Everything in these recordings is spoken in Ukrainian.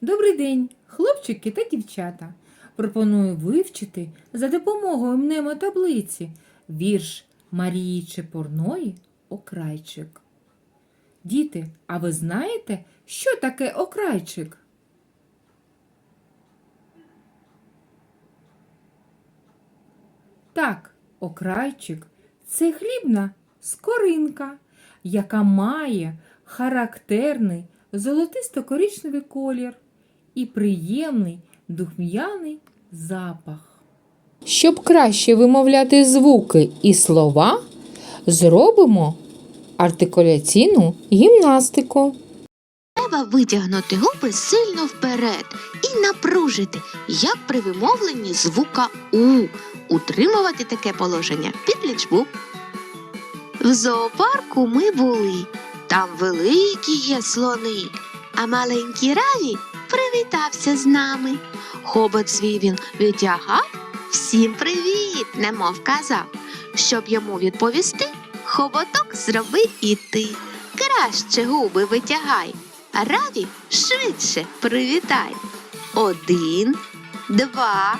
Добрий день, хлопчики та дівчата. Пропоную вивчити за допомогою мнемотаблиці вірш Марії Чепурної Окрайчик. Діти, а ви знаєте, що таке окрайчик? Так, окрайчик це хлібна скоринка, яка має характерний золотисто-коричневий колір і приємний духм'яний запах. Щоб краще вимовляти звуки і слова, зробимо артикуляційну гімнастику. Треба витягнути губи сильно вперед і напружити, як при вимовленні звука У. Утримувати таке положення під лічбу. В зоопарку ми були. Там великі є слони, а маленький Раві привітався з нами. Хобот свій він витягав, всім привіт, немов казав. Щоб йому відповісти, хоботок зроби і ти. Краще губи витягай. Раві швидше привітай. Один, два,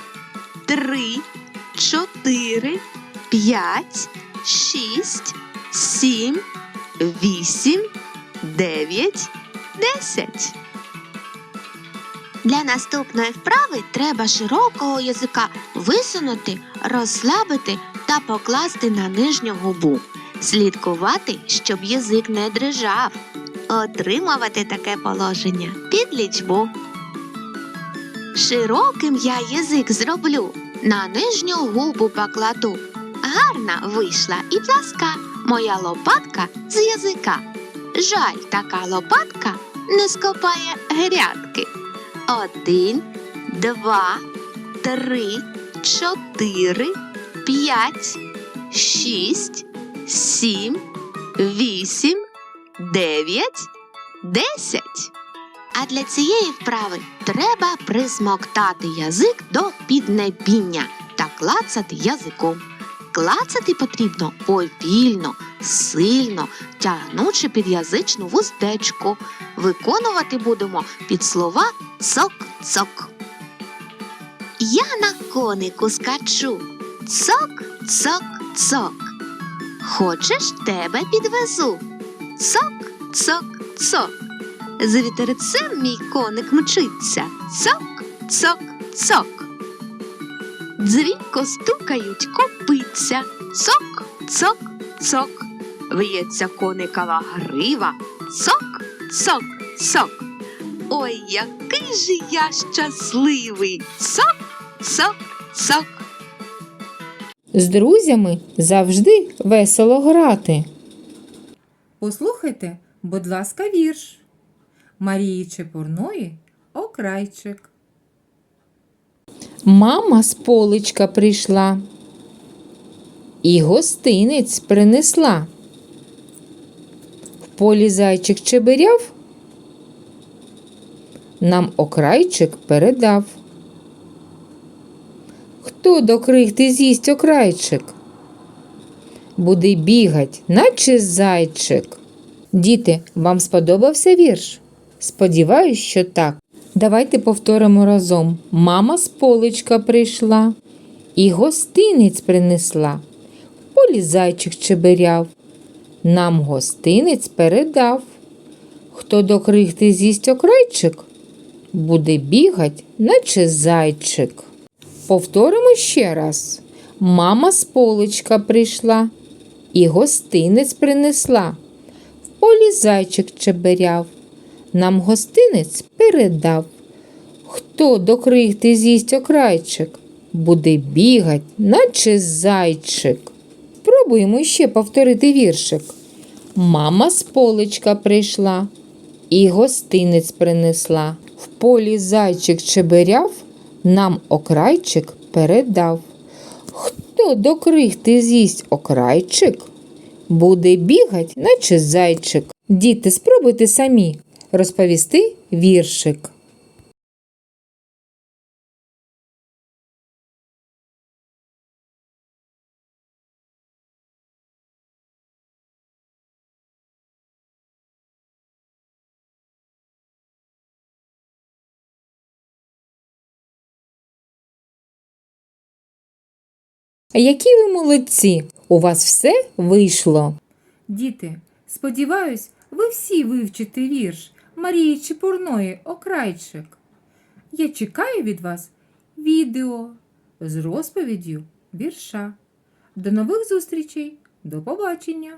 три, чотири, п'ять, шість, сім, вісім, дев'ять, десять. Для наступної вправи треба широкого язика висунути, розслабити та покласти на нижню губу. Слідкувати, щоб язик не дрижав. Отримувати таке положення під лічбу. Широким я язик зроблю, на нижню губу покладу. Гарна вийшла і пласка моя лопатка з язика. Жаль, така лопатка не скопає грядки. Один, два, три, чотири, п'ять, шість, сім, вісім, дев'ять, десять. А для цієї вправи треба присмоктати язик до піднебіння та клацати язиком. Клацати потрібно повільно, сильно, тягнучи під язичну вуздечку. Виконувати будемо під слова цок-цок. Я на конику скачу. Цок, цок, цок. Хочеш тебе підвезу. Цок, цок, цок. З вітерцем мій коник мчиться. Цок, цок, цок. Дзвінко стукають копиця. Цок, цок, цок. В'ється коникова грива. Цок, цок, цок. Ой, який же я щасливий. Цок, цок, цок. З друзями завжди весело грати. Послухайте, будь ласка, вірш Марії Чепурної Окрайчик. Мама з поличка прийшла і гостинець принесла. В полі зайчик чебиряв, нам окрайчик передав. Хто до крихти з'їсть окрайчик? Буде бігать, наче зайчик. Діти, вам сподобався вірш? Сподіваюсь, що так. Давайте повторимо разом. Мама з поличка прийшла і гостинець принесла. В полі. Нам гостинець передав. Хто до крихти з'їсть окрайчик, буде бігать, наче зайчик. Повторимо ще раз. Мама з поличка прийшла і гостинець принесла. В полі зайчик чеберяв. Нам гостинець передав. Хто до крихти з'їсть окрайчик, буде бігать, наче зайчик. Спробуємо ще повторити віршик. Мама з поличка прийшла і гостинець принесла. В полі зайчик чеберяв, нам окрайчик передав. Хто до крихти з'їсть окрайчик, буде бігать, наче зайчик. Діти, спробуйте самі розповісти віршик. Які ви молодці! У вас все вийшло. Діти, сподіваюсь, ви всі вивчите вірш Марії Чепурної Окрайчик. Я чекаю від вас відео з розповіддю вірша. До нових зустрічей, до побачення!